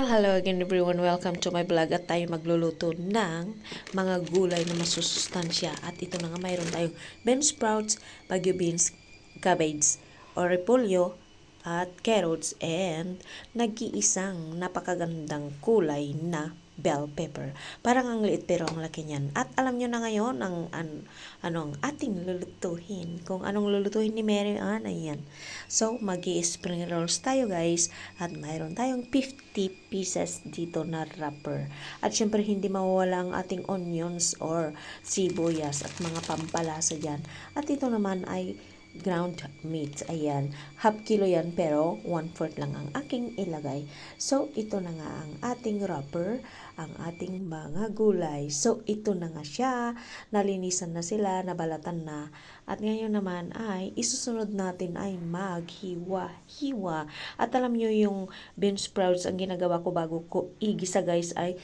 Well, hello again everyone. Welcome to my vlog at tayo magluluto ng mga gulay na masusustansya. At ito na nga mayroon tayong bean sprouts, bagyo beans, cabbage, or repolyo, at carrots, and nag-iisang napakagandang kulay na bell pepper. Parang ang liit pero ang laki niyan. At alam nyo na ngayon ang an, anong ating lulutuhin. Kung anong lulutuhin ni Mary Ann, ayan. So, mag spring rolls tayo guys. At mayroon tayong 50 pieces dito na wrapper. At syempre hindi mawawala ang ating onions or sibuyas at mga pampalasa dyan. At ito naman ay ground meat. Ayan. Half kilo yan pero one-fourth lang ang aking ilagay. So, ito na nga ang ating wrapper, ang ating mga gulay. So, ito na nga siya. Nalinisan na sila, nabalatan na. At ngayon naman ay isusunod natin ay maghiwa-hiwa. At alam nyo yung bean sprouts ang ginagawa ko bago ko igisa guys ay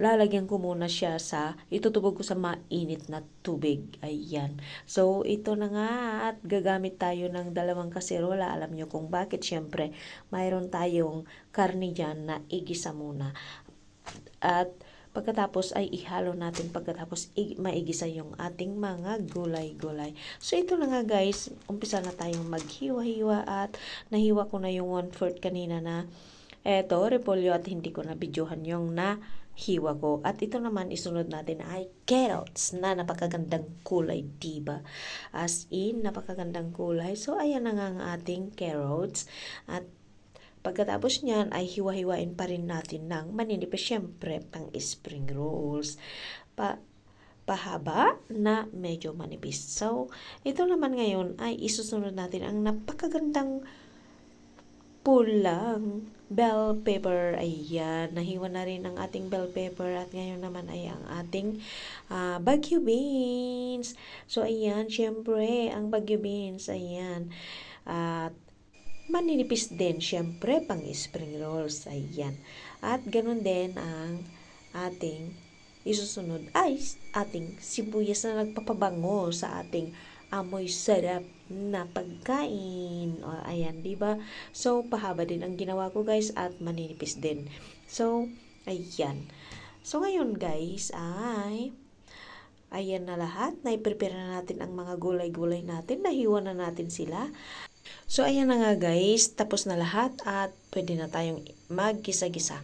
lalagyan ko muna siya sa, itutubog ko sa mainit na tubig. Ayan. So, ito na nga at gagamit tayo ng dalawang kaserola. Alam nyo kung bakit. Siyempre, mayroon tayong karni dyan na igisa muna. At pagkatapos ay ihalo natin pagkatapos maigisa yung ating mga gulay-gulay. So, ito na nga guys. Umpisa na tayong maghiwa-hiwa at nahiwa ko na yung one-fourth kanina na eto, repolyo at hindi ko na videohan yung na hiwa ko. At ito naman isunod natin ay carrots na napakagandang kulay, diba? As in, napakagandang kulay. So, ayan na nga ang ating carrots. At pagkatapos niyan ay hiwa-hiwain pa rin natin ng maninipis syempre pang spring rolls. Pa pahaba na medyo manipis. So, ito naman ngayon ay isusunod natin ang napakagandang pulang bell pepper. Ayan, nahiwa na rin ang ating bell pepper at ngayon naman ay ang ating uh, bagyo beans. So, ayan, syempre, ang bagyo beans, ayan. At maninipis din, syempre, pang spring rolls, ayan. At ganun din ang ating isusunod ay ating sibuyas na nagpapabango sa ating amoy sarap na pagkain. O, ayan, di ba? So, pahaba din ang ginawa ko, guys, at maninipis din. So, ayan. So, ngayon, guys, ay ayan na lahat. Naiprepare na natin ang mga gulay-gulay natin. Nahiwa na natin sila. So, ayan na nga, guys. Tapos na lahat at pwede na tayong magkisa-gisa.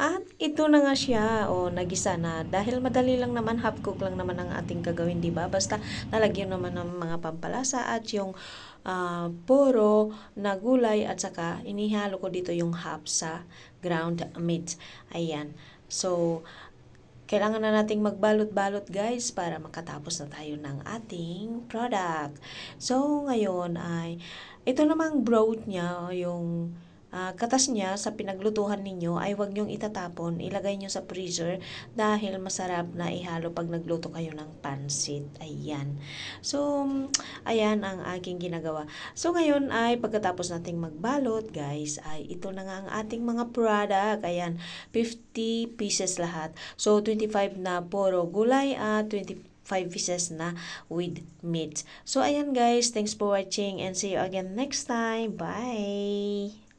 At ito na nga siya, o nagisa na. Dahil madali lang naman, half cook lang naman ang ating gagawin, di ba? Basta nalagyan naman ng mga pampalasa at yung uh, puro na gulay at saka inihalo ko dito yung half sa ground meat. Ayan. So, kailangan na nating magbalot-balot guys para makatapos na tayo ng ating product. So, ngayon ay ito namang broth niya, yung uh, katas niya sa pinaglutuhan ninyo ay huwag niyong itatapon, ilagay niyo sa freezer dahil masarap na ihalo pag nagluto kayo ng pansit. Ayan. So, ayan ang aking ginagawa. So, ngayon ay pagkatapos nating magbalot, guys, ay ito na nga ang ating mga product. Ayan, 50 pieces lahat. So, 25 na puro gulay at 20 5 pieces na with meat. So, ayan guys. Thanks for watching and see you again next time. Bye!